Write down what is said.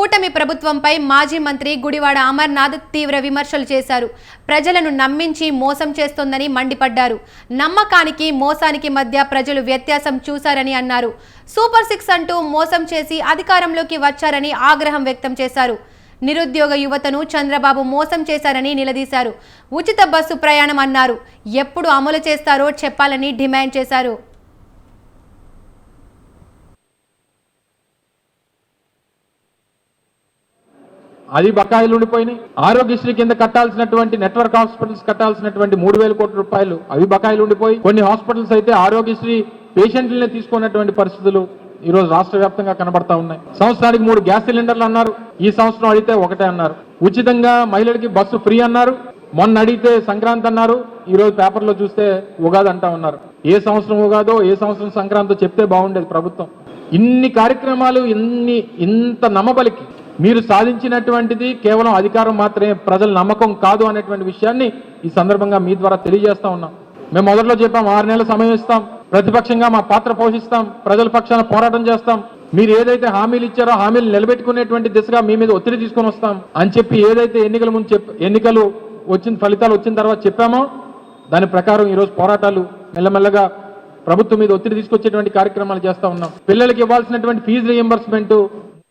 కూటమి ప్రభుత్వంపై మాజీ మంత్రి గుడివాడ అమర్నాథ్ తీవ్ర విమర్శలు చేశారు. ప్రజలను నమ్మించి మోసం చేస్తోందని మండిపడ్డారు. నమ్మకానికి మోసానికి మధ్య ప్రజలు వ్యత్యాసం చూశారని అన్నారు. సూపర్ సిక్స్ అంటూ మోసం చేసి అధికారంలోకి వచ్చారని ఆగ్రహం వ్యక్తం చేశారు. నిరుద్యోగ యువతను చంద్రబాబు మోసం చేశారని నిలదీశారు. ఉచిత బస్సు ప్రయాణం అన్నారు. ఎప్పుడు అమలు చేస్తారో చెప్పాలని డిమాండ్ చేశారు. అది బకాయిలు ఉండిపోయినాయి. ఆరోగ్యశ్రీ కింద కట్టాల్సినటువంటి నెట్వర్క్ హాస్పిటల్స్ కట్టాల్సినటువంటి మూడు వేల కోట్ల రూపాయలు అవి బకాయిలు ఉండిపోయి కొన్ని హాస్పిటల్స్ అయితే ఆరోగ్యశ్రీ పేషెంట్లనే తీసుకున్నటువంటి పరిస్థితులు ఈ రోజు రాష్ట్ర వ్యాప్తంగా కనబడతా ఉన్నాయి. సంవత్సరానికి మూడు గ్యాస్ సిలిండర్లు అన్నారు. ఈ సంవత్సరం అడిగితే ఒకటే అన్నారు. ఉచితంగా మహిళలకి బస్సు ఫ్రీ అన్నారు. మొన్న అడిగితే సంక్రాంతి అన్నారు. ఈ రోజు పేపర్లో చూస్తే ఉగాది అంటా ఉన్నారు. ఏ సంవత్సరం ఉగాదో ఏ సంవత్సరం సంక్రాంతో చెప్తే బాగుండేది ప్రభుత్వం. ఇన్ని కార్యక్రమాలు ఇన్ని ఇంత నమ్మబలికి మీరు సాధించినటువంటిది కేవలం అధికారం మాత్రమే ప్రజల నమ్మకం కాదు అనేటువంటి విషయాన్ని ఈ సందర్భంగా మీ ద్వారా తెలియజేస్తా ఉన్నాం. మేము మొదట్లో చెప్పాం ఆరు నెలల సమయం ఇస్తాం ప్రతిపక్షంగా మా పాత్ర పోషిస్తాం ప్రజల పక్షాన పోరాటం చేస్తాం. మీరు ఏదైతే హామీలు ఇచ్చారో హామీలు నిలబెట్టుకునేటువంటి దిశగా మీ మీద ఒత్తిడి తీసుకొని వస్తాం అని చెప్పి ఏదైతే ఎన్నికల ముందు చెప్ ఎన్నికలు వచ్చిన ఫలితాలు వచ్చిన తర్వాత చెప్పామో దాని ప్రకారం ఈరోజు పోరాటాలు మెల్లమెల్లగా ప్రభుత్వం మీద ఒత్తిడి తీసుకొచ్చేటువంటి కార్యక్రమాలు చేస్తా ఉన్నాం. పిల్లలకి ఇవ్వాల్సినటువంటి ఫీజు రియంబర్స్మెంట్